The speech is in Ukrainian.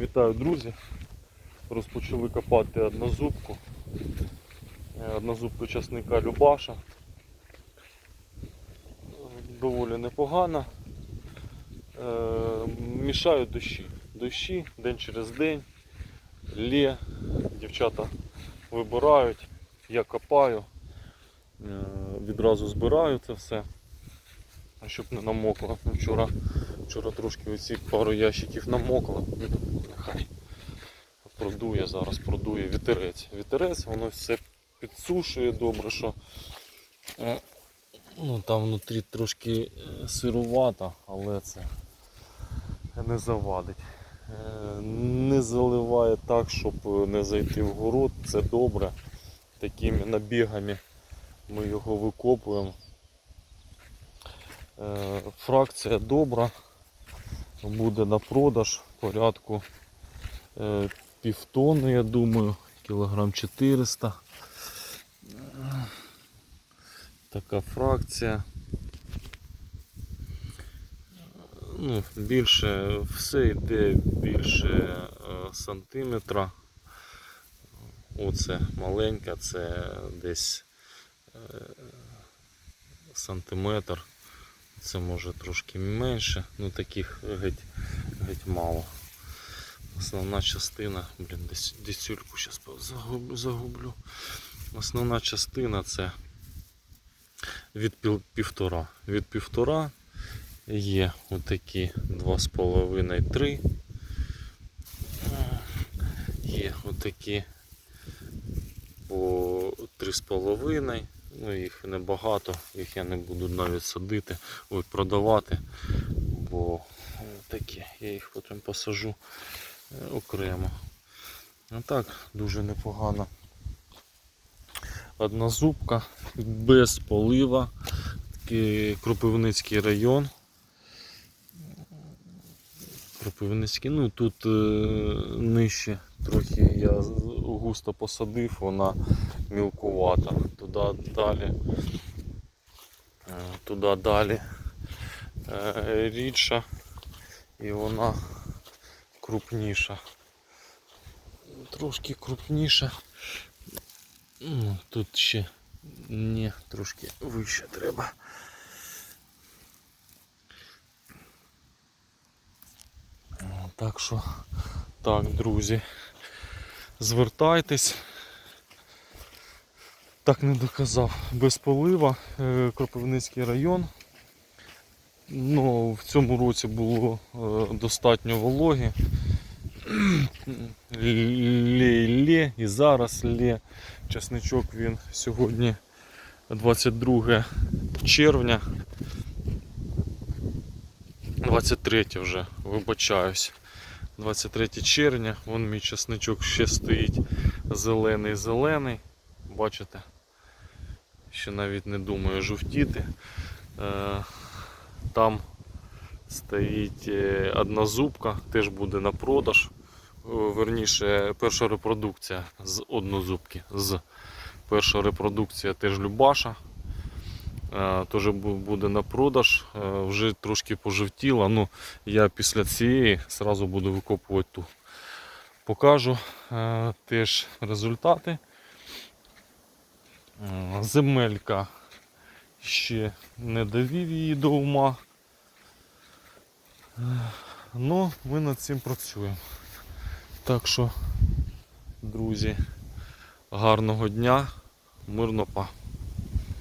Вітаю, друзі! Розпочали копати однозубку. Е, Однозубку часника Любаша. Доволі непогано. Е, Мішають дощі. Дощі день через день. Лє. Дівчата вибирають. Я копаю. Е, Відразу збираю це все. Щоб не намокло. Вчора Вчора трошки оці пару ящиків намокло. Ну, Нехай продує зараз, продує вітерець. Вітерець, воно все підсушує добре, що е, ну, там внутрі трошки е, сирувато, але це не завадить. Е, Не заливає так, щоб не зайти в город, це добре. Такими набігами ми його викопуємо. Фракція добра, буде на продаж порядку е, півтони, я думаю, кілограм 400. Е, Така фракція. Ну, більше, все йде більше е, сантиметра. Оце маленька, це десь е, сантиметр. Це може трошки менше, ну таких геть, геть мало. Основна частина, блін, десь десюльку зараз загублю. Основна частина це від пів- півтора. Від півтора є отакі 2,5-3. Є отакі по 3,5. Ну, їх небагато, їх я не буду навіть садити, ой, продавати, бо е, такі, я їх потім посажу е, окремо. А так, дуже непогано. Одна зубка без полива, такий Кропивницький район. Кропивницький, ну тут е, нижче трохи я густо посадив, вона мілкувата. Туди далі. е, Туди далі е, рідша і вона крупніша. Трошки крупніша. Ну, Тут ще ні, трошки вище треба. Так що, так, друзі, звертайтесь. Так не доказав. Без полива, е, Кропивницький район. Ну, в цьому році було е, достатньо вологи. Лє-лє і зараз лє. Часничок він сьогодні 22 червня. 23 вже, вибачаюсь. 23 червня, вон мій часничок ще стоїть зелений-зелений. Бачите? Ще навіть не думаю жовтіти. Е, Там стоїть е, одна зубка, теж буде на продаж. Верніше, перша репродукція з однозубки. З перша репродукція теж Любаша. Е, Теж буде на продаж. Е, Вже трошки пожовтіла. Ну, я після цієї одразу буду викопувати ту. Покажу е, теж результати. Земелька ще не довів її до ума. Ну, ми над цим працюємо. Так що, друзі, гарного дня, мирно па.